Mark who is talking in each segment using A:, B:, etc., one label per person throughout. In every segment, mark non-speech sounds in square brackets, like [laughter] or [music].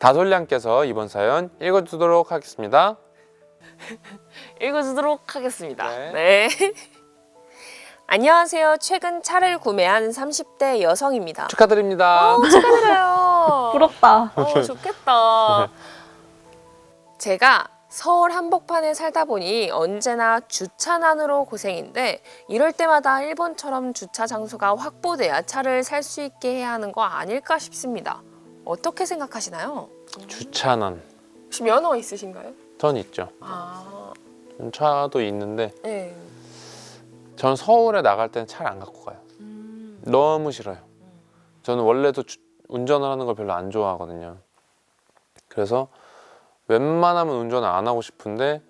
A: 다솔량께서 이번 사연 읽어주도록 하겠습니다. [laughs]
B: 읽어주도록 하겠습니다.
A: 네.
B: 네. [laughs] 안녕하세요. 최근 차를 구매한 30대 여성입니다.
A: 축하드립니다.
B: 어, 축하드려요. [laughs]
C: 부럽다.
B: 어, 좋겠다. 제가 서울 한복판에 살다 보니 언제나 주차난으로 고생인데 이럴 때마다 일본처럼 주차 장소가 확보돼야 차를 살 수 있게 해야 하는 거 아닐까 싶습니다. 어떻게 생각하시나요?
A: 주차난
B: 혹시 면허 있으신가요?
A: 전 있죠.
B: 아,
A: 전 차도 있는데
B: 네.
A: 전 서울에 나갈 때는 차를 안 갖고 가요.
B: 음,
A: 너무 싫어요. 저는 원래도 주- 운전을 하는 걸 별로 안 좋아하거든요. 그래서 웬만하면 운전을 안 하고 싶은데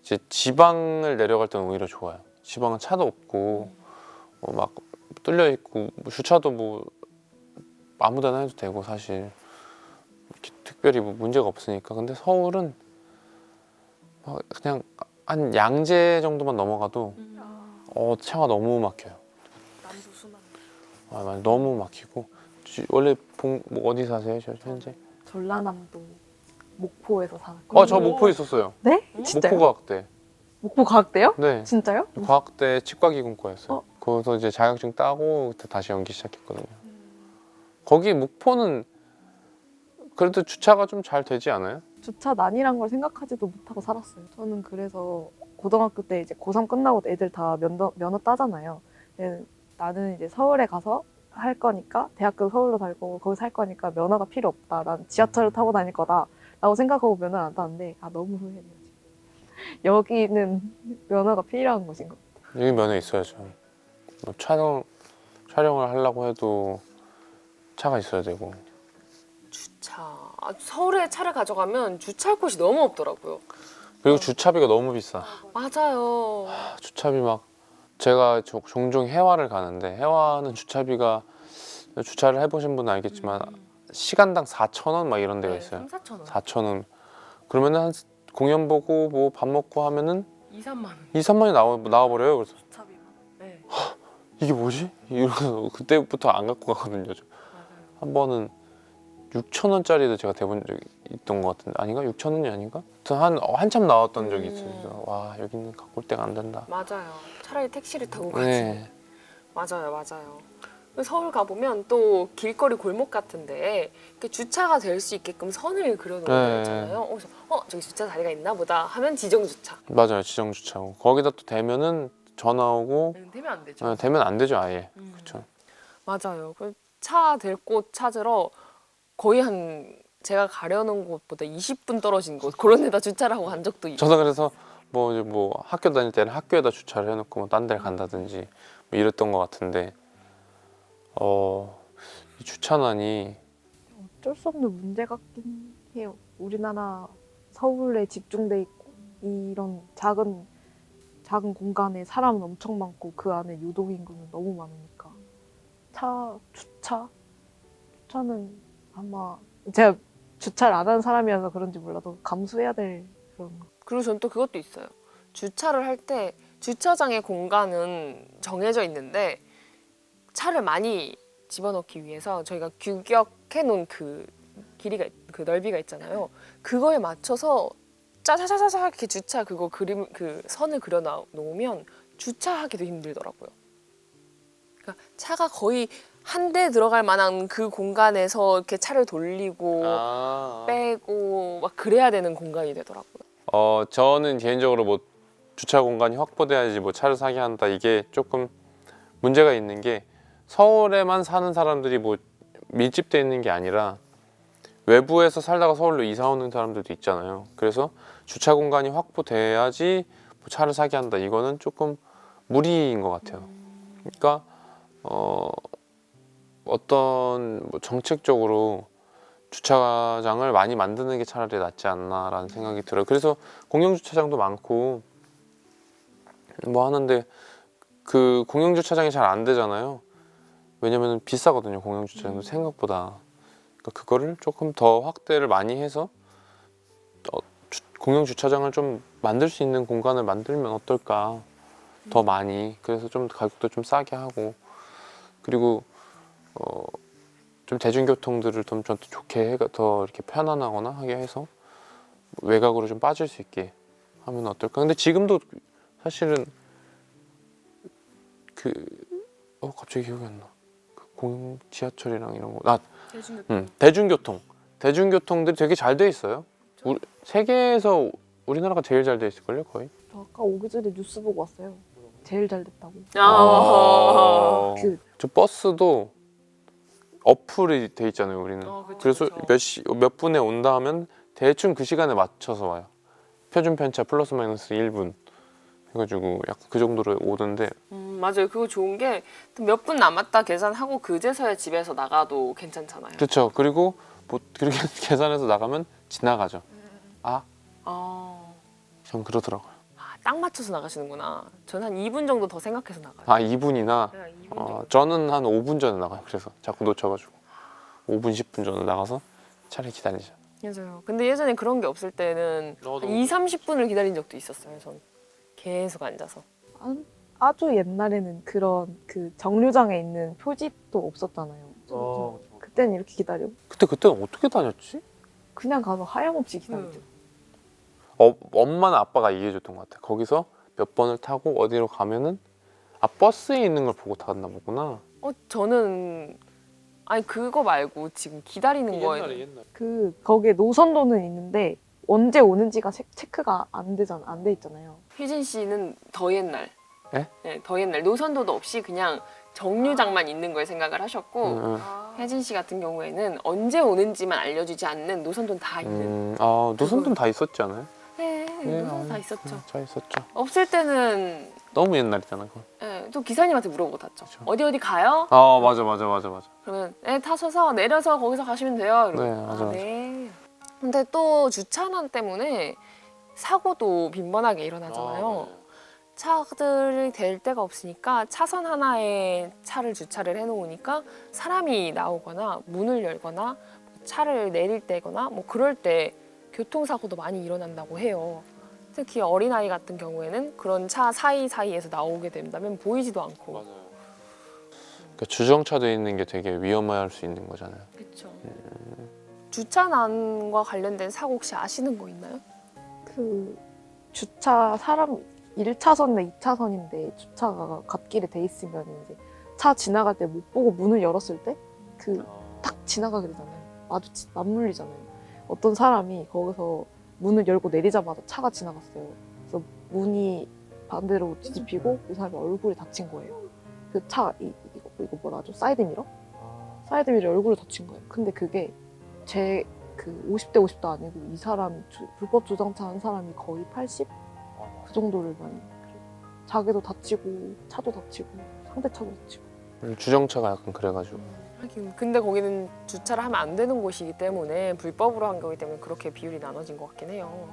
A: 이제 지방을 내려갈 때는 오히려 좋아요. 지방은 차도 없고 어, 막 뚫려 있고 뭐 주차도 뭐 아무데나 해도 되고 사실 이렇게 특별히 뭐 문제가 없으니까. 근데 서울은 막 그냥 한 양재 정도만 넘어가도 어 차가 너무 막혀요. 아, 맞아. 너무 막히고 지- 원래 봉, 뭐 어디 사세요, 저 현재?
C: 전라남도 목포에서 살았고.
A: 어, 저 목포에 있었어요.
C: 네? 진짜요?
A: 목포 과학대.
C: 목포 과학대요?
A: 네,
C: 진짜요?
A: 과학대 치과기공과였어요.
C: 어.
A: 거기서 이제 자격증 따고 그때 다시 연기 시작했거든요. 거기 목포는 그래도 주차가 좀 잘 되지 않아요?
C: 주차 난이란 걸 생각하지도 못하고 살았어요. 저는 그래서 고등학교 때 이제 고3 끝나고 애들 다 면허, 면허 따잖아요. 근데 나는 이제 서울에 가서 할 거니까 대학교 서울로 살고 거기 살 거니까 면허가 필요 없다. 난 지하철을 타고 다닐 거다. 라고 생각하고 면허를 안 땄는데 아 너무 후회돼요. 지금. 여기는 면허가 필요한 곳인 것 같아요.
A: 여기 면허 있어야죠. 뭐 촬영 촬영을 하려고 해도 차가 있어야 되고.
B: 주차. 아, 서울에 차를 가져가면 주차할 곳이 너무 없더라고요.
A: 그리고 주차비가 너무 비싸.
B: 맞아요.
A: 아, 주차비 막 제가 조- 종종 해화를 가는데 해화는 주차비가 주차를 해보신 분은 알겠지만 시간당 4천 원 막 이런 데가 있어요.
B: 3, 4천 원.
A: 4천 원. 그러면은 한 공연 보고 뭐 밥 먹고 하면은
B: 2, 3만 원.
A: 2, 3만이 나와 나와 버려요. 그래서
B: 주차비만. 네.
A: 이게 뭐지? 이러면서 그때부터 안 갖고 가거든요. 저. 한 번은 6천 원짜리도 제가 대본 적이 있던 것 같은데 아닌가? 6천 원이 아닌가? 아무튼 한 어, 한참 나왔던 적이 있어요.
B: 음.
A: 그래서 와 여기는 갖고 올 데가 안 된다.
B: 맞아요. 차라리 택시를 타고 가지.
A: 네.
B: 맞아요, 맞아요. 서울 가보면 또 길거리 골목 같은데 이렇게 주차가 될 수 있게끔 선을 그려놓은
A: 네.
B: 거 있잖아요. 어, 그래서 어 저기 주차 자리가 있나 보다 하면 지정 주차.
A: 맞아요. 지정 주차고 거기다 또 대면은 전화 오고
B: 음, 되면 안 되죠.
A: 어, 되면 안 되죠 아예.
B: 음.
A: 그렇죠.
B: 맞아요. 그 차될곳 찾으러 거의 한 제가 가려는 곳보다 20분 떨어진 곳 그런 데다 주차를 하고 간 적도 있고.
A: 저도 그래서 뭐 이제 뭐 학교 다닐 때는 학교에다 주차를 해놓고 뭐 딴 데를 간다든지 뭐 이랬던 것 같은데 어 이 주차난이
C: 어쩔 수 없는 문제 같긴 해요. 우리나라 서울에 집중돼 있고 이런 작은 작은 공간에 사람은 엄청 많고 그 안에 유동 인구는 너무 많으니까 차 주차 주차는 아마 제가 주차를 안 하는 사람이어서 그런지 몰라도 감수해야 될 그런 거.
B: 그리고 전 또 그것도 있어요. 주차를 할 때 주차장의 공간은 정해져 있는데 차를 많이 집어넣기 위해서 저희가 규격해 놓은 그 길이가 그 넓이가 있잖아요. 그거에 맞춰서 짜자자자자 이렇게 주차 그거 그림 그 선을 그려 놔- 놓으면 주차하기도 힘들더라고요. 그러니까 차가 거의 한 대 들어갈 만한 그 공간에서 이렇게 차를 돌리고
A: 아.
B: 빼고 막 그래야 되는 공간이 되더라고요.
A: 어 저는 개인적으로 뭐 주차 공간이 확보돼야지 뭐 차를 사게 한다 이게 조금 문제가 있는 게 서울에만 사는 사람들이 뭐 밀집돼 있는 게 아니라 외부에서 살다가 서울로 이사 오는 사람들도 있잖아요. 그래서 주차 공간이 확보돼야지 뭐 차를 사게 한다 이거는 조금 무리인 것 같아요. 그러니까 어 어떤 뭐 정책적으로 주차장을 많이 만드는 게 차라리 낫지 않나라는 생각이 들어요. 그래서 공영 주차장도 많고 뭐 하는데 그 공영 주차장이 잘 안 되잖아요. 왜냐면 비싸거든요. 공영 주차장도 생각보다. 그러니까 그거를 조금 더 확대를 많이 해서 어, 주- 공영 주차장을 좀 만들 수 있는 공간을 만들면 어떨까? 더 많이. 그래서 좀 가격도 좀 싸게 하고 그리고 어 좀 대중교통들을 좀, 좀 좋게 해, 더 이렇게 편안하거나 하게 해서 외곽으로 좀 빠질 수 있게 하면 어떨까? 근데 지금도 사실은 그 어 갑자기 기억이 안 나. 그 공영 지하철이랑 이런 거. 나
B: 대중교통.
A: 음, 대중교통. 대중교통들이 되게 잘 돼 있어요. 우리, 세계에서 우리나라가 제일 잘 돼 있을 걸요, 거의.
C: 저 아까 오기 전에 뉴스 보고 왔어요. 제일 잘 됐다고.
B: 아.
C: 그
A: 저 버스도 어플이 돼 있잖아요, 우리는.
B: 어, 그쵸,
A: 그래서
B: 그쵸.
A: 몇 시 몇 분에 온다 하면 대충 그 시간에 맞춰서 와요. 표준 편차 플러스 마이너스 1분 해가지고 약간 그 정도로 오던데
B: 음, 맞아요. 그거 좋은 게 몇 분 남았다 계산하고 그제서야 집에서 나가도 괜찮잖아요.
A: 그렇죠. 그리고 뭐 그렇게 [laughs] 계산해서 나가면 지나가죠. 아,
B: 아,
A: 전 그러더라고요.
B: 아, 딱 맞춰서 나가시는구나. 저는 한 2분 정도 더 생각해서 나가요.
A: 아 2분이나
B: 그냥 2분
A: 어,
B: 정도.
A: 저는 한 5분 전에 나가요. 그래서 자꾸 놓쳐가지고 5분 10분 전에 나가서 차를 기다리죠.
B: 맞아요. 근데 예전에 그런 게 없을 때는
A: 나도.
B: 한 2, 30분을 기다린 적도 있었어요. 전 계속 앉아서.
C: 아- 아주 옛날에는 그런 그 정류장에 있는 표지도 없었잖아요. 그때는 이렇게 기다려.
A: 그때 그때는 어떻게 다녔지?
C: 그냥 가서 하염없이 기다리죠.
A: 어, 엄마나 아빠가 이해해줬던 것 같아. 거기서 몇 번을 타고 어디로 가면은 아 버스에 있는 걸 보고 타갔나 보구나.
B: 어, 저는 아니 그거 말고 지금 기다리는 거에
A: 옛날.
C: 그 거기에 노선도는 있는데 언제 오는지가 체, 체크가 안 되잖아. 안 돼 있잖아요.
B: 휘진 씨는 더 옛날.
A: 에?
B: 네, 더 옛날 노선도도 없이 그냥 정류장만 있는 걸 생각을 하셨고
A: 응, 응.
B: 혜진 씨 같은 경우에는 언제 오는지만 알려주지 않는 노선도는 다 있는.
A: 음, 아 노선돈 다 있었지 않아요?
B: 네,
A: 네,
B: 노선도 다
A: 아,
B: 있었죠.
A: 네, 다 있었죠.
B: 없을 때는
A: 너무 옛날이잖아 그거.
B: 네, 또 기사님한테 물어보고 탔죠.
A: 그쵸.
B: 어디 어디 가요?
A: 아 맞아 맞아 맞아 맞아.
B: 그러면 네, 타셔서 내려서 거기서 가시면 돼요. 이러고.
A: 네, 맞아, 맞아.
B: 네. 근데 또 주차난 때문에 사고도 빈번하게 일어나잖아요.
A: 네.
B: 차들이 될 데가 없으니까 차선 하나에 차를 주차를 해놓으니까 사람이 나오거나 문을 열거나 차를 내릴 때거나 뭐 그럴 때 교통사고도 많이 일어난다고 해요. 특히 어린아이 같은 경우에는 그런 차 사이사이에서 나오게 된다면 보이지도 않고
A: 맞아요. 그러니까 주정차돼 있는 게 되게 위험할 수 있는 거잖아요.
B: 그렇죠. 주차난과 관련된 사고 혹시 아시는 거 있나요?
C: 그 주차 사람 1차선과 2차선인데 주차가 갓길에 돼 있으면 이제 차 지나갈 때 못 보고 문을 열었을 때 그 딱 지나가게 되잖아요. 마주치 맞물리잖아요. 어떤 사람이 거기서 문을 열고 내리자마자 차가 지나갔어요. 그래서 문이 반대로 뒤집히고 이 사람이 얼굴에 다친 거예요. 그차 이거 이거 뭐라 하죠? 사이드 미러? 사이드 미러 얼굴에 다친 거예요. 근데 그게 제 그 50대 50도 아니고 이 사람 주- 불법 주정차 한 사람이 거의 80? 그 정도를 많이 그래요. 자기도 다치고 차도 다치고 상대 차도 다치고
A: 음, 주정차가 약간 그래가지고.
B: 하긴 근데 거기는 주차를 하면 안 되는 곳이기 때문에 불법으로 한 거기 때문에 그렇게 비율이 나눠진 것 같긴 해요.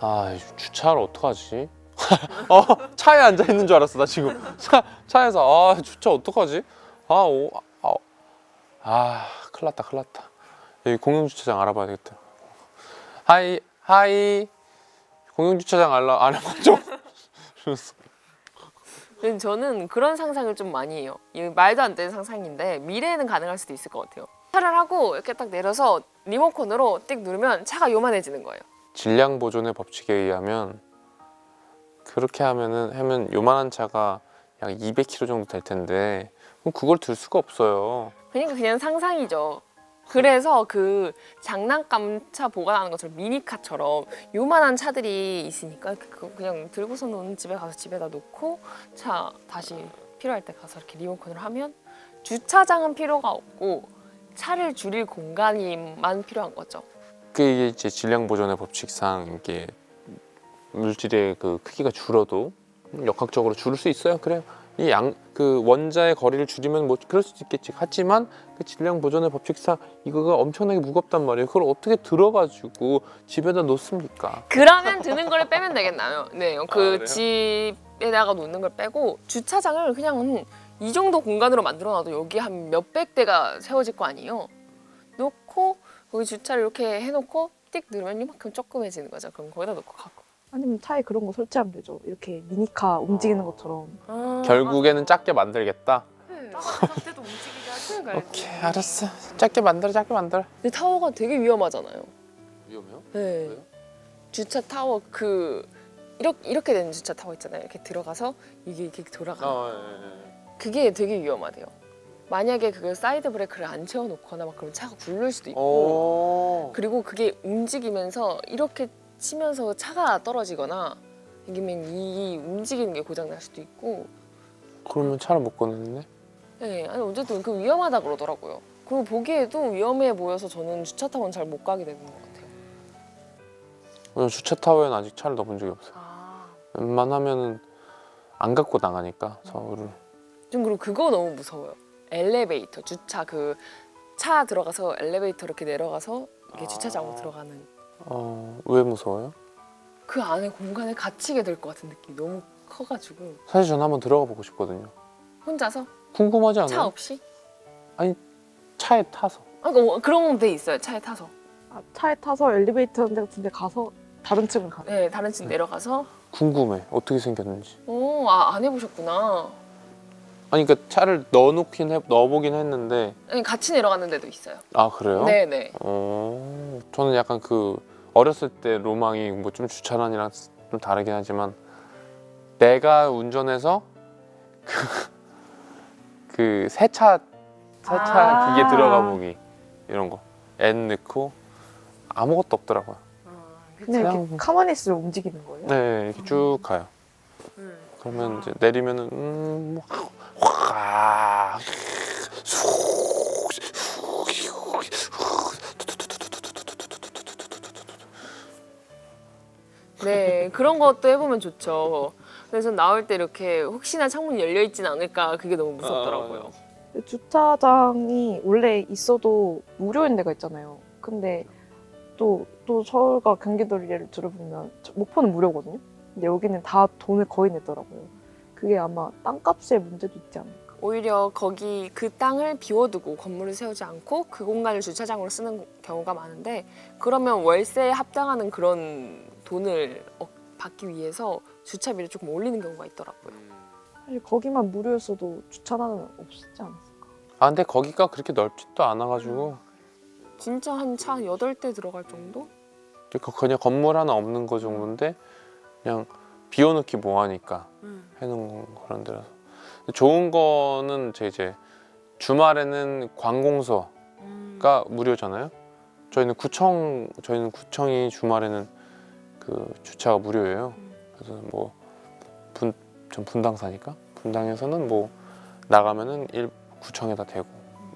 A: 아이 주차를 어떡하지? [laughs] 어 차에 앉아 있는 줄 알았어 나 지금 차 차에서 아 주차 어떡하지? 아오 아, 아 큰일 났다 큰일 났다 여기 공영 주차장 알아봐야 되겠다. 하이 하이 공영 주차장 알아 알아봐줘. 그래서
B: 근데 저는 그런 상상을 좀 많이 해요. 이 말도 안 되는 상상인데 미래에는 가능할 수도 있을 것 같아요. 차를 하고 이렇게 딱 내려서 리모컨으로 띡 누르면 차가 요만해지는 거예요.
A: 질량 보존의 법칙에 의하면 그렇게 하면은 하면 요만한 차가 약 200km 정도 될 텐데 그럼 그걸 들 수가 없어요.
B: 그러니까 그냥 상상이죠. 그래서 그 장난감 차 보관하는 것처럼 미니카처럼 요만한 차들이 있으니까 그거 그냥 들고서 노는 집에 가서 집에다 놓고 차 다시 필요할 때 가서 이렇게 리모컨을 하면 주차장은 필요가 없고 차를 줄일 공간이만 필요한 거죠.
A: 그게 이제 질량 보존의 법칙상 이게 물질의 그 크기가 줄어도 역학적으로 줄을 수 있어요. 그래요. 이 양 그 원자의 거리를 줄이면 뭐 그럴 수도 있겠지. 하지만 그 질량 보존의 법칙상 이거가 엄청나게 무겁단 말이에요. 그걸 어떻게 들어가지고 집에다 놓습니까?
B: 그러면 드는 걸 빼면 되겠나요? 네, 그
A: 아, 그래요?
B: 집에다가 놓는 걸 빼고 주차장을 그냥 이 정도 공간으로 만들어놔도 여기 한 몇백 대가 세워질 거 아니에요. 놓고 거기 주차를 이렇게 해놓고 띡 누르면 이만큼 조그매지는 거죠. 그럼 거기다 놓고 가고.
C: 아니면 차에 그런 거 설치하면 되죠. 이렇게 미니카 움직이는 것처럼
B: 아,
A: 결국에는 작게 만들겠다.
B: 작은 상태도 움직이게 하지
A: 오케이 알았어. 짧게 만들어 짧게 만들어.
B: 근데 타워가 되게 위험하잖아요.
A: 위험해요?
B: 네.
A: 왜요?
B: 주차 타워 그 이렇게 이렇게 된 주차 타워 있잖아요. 이렇게 들어가서 이게 이렇게 돌아가.
A: 어, 예, 예.
B: 그게 되게 위험하대요. 만약에 그걸 사이드 브레이크를 안 채워놓거나 막 그러면 차가 굴릴 수도 있고
A: 오.
B: 그리고 그게 움직이면서 이렇게 치면서 차가 떨어지거나 아니면 이 움직이는 게 고장 날 수도 있고
A: 그러면 차를 못 꺼냈네.
B: 네 아니 어쨌든 그 위험하다 그러더라고요. 그리고 보기에도 위험해 보여서 저는 주차 타워는 잘 못 가게 되는 것 같아요.
A: 저는 주차 타워에는 아직 차를 넣어본 적이 없어요.
B: 아.
A: 웬만하면은 안 갖고 나가니까 서울을.
B: 좀 그리고 그거 너무 무서워요. 엘리베이터 주차 그 차 들어가서 엘리베이터 이렇게 내려가서 이게 주차장으로
A: 아.
B: 들어가는
A: 어, 왜 무서워요?
B: 그 안에 공간에 갇히게 될 것 같은 느낌이 너무 커가지고
A: 사실 저는 한번 들어가 보고 싶거든요.
B: 혼자서
A: 궁금하지 않아요?
B: 차 없이
A: 차에 타서.
B: 아, 그 그런 데 있어요 차에 타서
C: 아, 차에 타서 엘리베이터 같은 데 가서 다른 층을 가요.
B: 네 다른 집 내려가서
A: 궁금해. 어떻게 생겼는지.
B: 오 아 안 해보셨구나
A: 아니 그러니까 차를 넣어놓긴 해, 넣어보긴 했는데
B: 아니, 같이 내려가는 데도 있어요
A: 아 그래요?
B: 네네
A: 어, 저는 약간 그 어렸을 때 로망이 뭐 좀 주차란이랑 좀 다르긴 하지만 내가 운전해서 그 [laughs] 세차 세차
C: 아.
A: 기계 들어가 보기 이런 거 N 넣고 아무것도 없더라고요.
C: 근데 이렇게
A: 그냥-
C: 있으면 움직이는 거예요.
A: 네 이렇게 쭉 가요.
B: 음.
A: 그러면 이제 내리면은 음, 음
B: 확네 그런 것도 해보면 좋죠 그래서 나올 때 이렇게 혹시나 창문이 열려 있진 않을까 그게 너무 무섭더라고요
C: 근데 주차장이 원래 있어도 무료인 데가 있잖아요. 근데 또, 또 서울과 경기도를 예를 들어보면 저- 목포는 무료거든요. 근데 여기는 다 돈을 거의 내더라고요. 그게 아마 땅값의 문제도 있지 않을까.
B: 오히려 거기 그 땅을 비워두고 건물을 세우지 않고 그 공간을 주차장으로 쓰는 경우가 많은데 그러면 월세에 합당하는 그런 돈을 어- 받기 위해서 주차비를 조금 올리는 경우가 있더라고요.
C: 사실 거기만 무료였어도 주차나는 없지 않았을까.
A: 아 근데 거기가 그렇게 넓지도 않아가지고
B: 진짜 한 차 여덟 대 들어갈 정도?
A: 그러니까 그냥 건물 하나 없는 거 정도인데 그냥 비워놓기 뭐하니까 해놓은 그런 데라서 좋은 거는 제 이제 주말에는 관공서가 무료잖아요. 저희는 구청 저희는 구청이 주말에는 그 주차가 무료예요. 그래서 뭐 분 전 분당 사니까 분당에서는 뭐 나가면은 일 구청에다 대고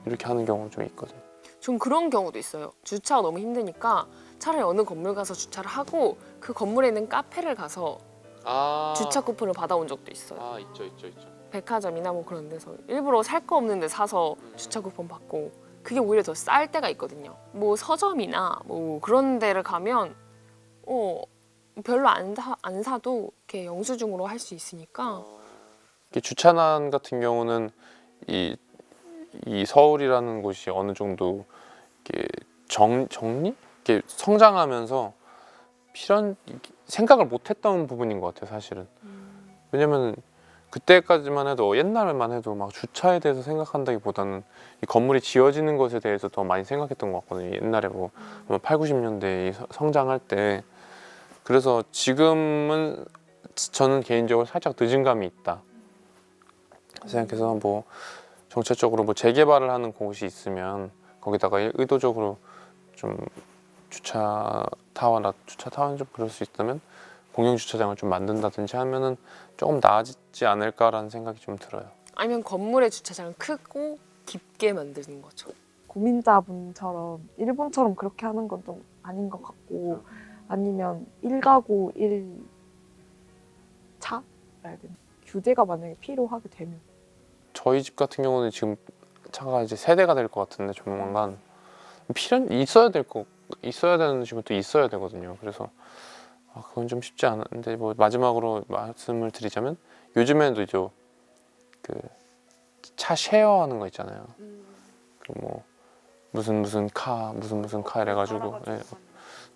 A: 이렇게 하는 경우 좀 있거든요.
B: 좀 그런 경우도 있어요. 주차가 너무 힘드니까 차라리 어느 건물 가서 주차를 하고 그 건물에 있는 카페를 가서
A: 아
B: 주차 쿠폰을 받아온 적도 있어요.
A: 아 있죠 있죠 있죠.
B: 백화점이나 뭐 그런 데서 일부러 살 거 없는데 사서 주차 쿠폰 받고 그게 오히려 더 쌀 때가 있거든요. 뭐 서점이나 뭐 그런 데를 가면 어 별로 안, 사, 안 사도 이렇게 영수증으로 할 수 있으니까
A: 이게 주차난 같은 경우는 이, 이 서울이라는 곳이 어느 정도 이렇게 정, 정리? 이렇게 성장하면서 필연 생각을 못했던 부분인 것 같아요, 사실은. 왜냐면 그때까지만 해도 옛날만 해도 막 주차에 대해서 생각한다기보다는 이 건물이 지어지는 것에 대해서 더 많이 생각했던 것 같거든요. 옛날에 뭐 8, 90년대 성장할 때 그래서 지금은 저는 개인적으로 살짝 늦은 감이 있다. 생각해서 뭐 정책적으로 뭐 재개발을 하는 곳이 있으면 거기다가 의도적으로 좀 주차 타워나 주차 타워는 좀 그럴 수 있다면 공영 주차장을 좀 만든다든지 하면은 조금 나아지지 않을까라는 생각이 좀 들어요.
B: 아니면 건물의 주차장을 크고 깊게 만드는 거죠.
C: 고민자분처럼 일본처럼 그렇게 하는 건 좀 아닌 것 같고 아니면 1가구 1차? 해야 되나? 규제가 만약에 필요하게 되면
A: 저희 집 같은 경우는 지금 차가 이제 세대가 될 것 같은데 조만간 필연 있어야 될거 있어야 되는 집은 또 있어야 되거든요. 그래서 아, 그건 좀 쉽지 않은데 뭐 마지막으로 말씀을 드리자면 요즘에도 이제 그차 쉐어하는 거 있잖아요. 그뭐 무슨 무슨 카 무슨 무슨 카 이래가지고 예.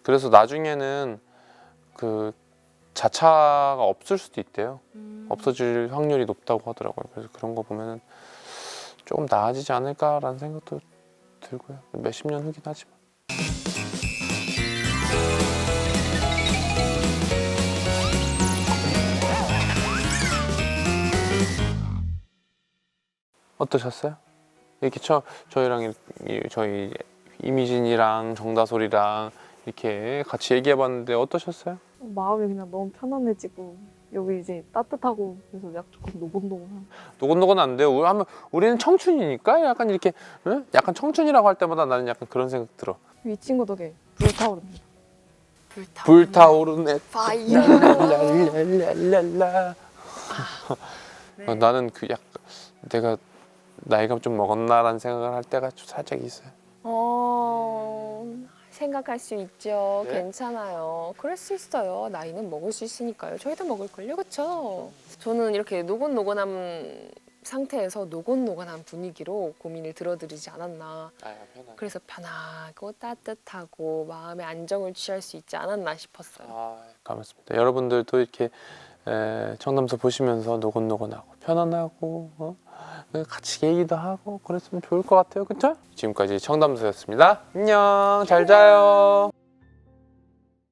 A: 그래서 나중에는 그 자차가 없을 수도 있대요. 없어질 확률이 높다고 하더라고요. 그래서 그런 거 보면은 조금 나아지지 않을까라는 생각도 들고요. 몇십 년 후긴 하지만. 어떠셨어요? 이렇게 저 저희랑 이- 저희 이미진이랑 정다솔이랑 이렇게 같이 얘기해봤는데 어떠셨어요?
C: 마음이 그냥 너무 편안해지고 여기 이제 따뜻하고 그래서 약 조금 노곤노곤한.
A: 노곤노곤 안 돼요. 우리 하면 우리는 청춘이니까 약간 이렇게 응? 약간 청춘이라고 할 때마다 나는 약간 그런 생각 들어.
C: 이 친구 덕에 불타오릅니다.
B: 불타.
A: 불타오르네.
B: 파이어.
A: 랄랄랄랄랄라.
B: 네.
A: 어, 나는 그 약간 내가 나이가 좀 먹었나라는 생각을 할 때가 좀 살짝 있어요.
B: 어, 생각할 수 있죠.
A: 네?
B: 괜찮아요. 그럴 수 있어요. 나이는 먹을 수 있으니까요. 저희도 먹을걸요, 그렇죠? 저는 이렇게 노곤노곤한 상태에서 노곤노곤한 분위기로 고민을 들어드리지 않았나. 그래서 편하고 따뜻하고 마음의 안정을 취할 수 있지 않았나 싶었어요.
A: 아, 감사합니다. 여러분들도 이렇게 에, 청담서 보시면서 노곤노곤하고 편안하고 어? 같이 얘기도 하고 그랬으면 좋을 것 같아요. 그렇죠? 지금까지 청담서였습니다. 안녕. 잘 자요.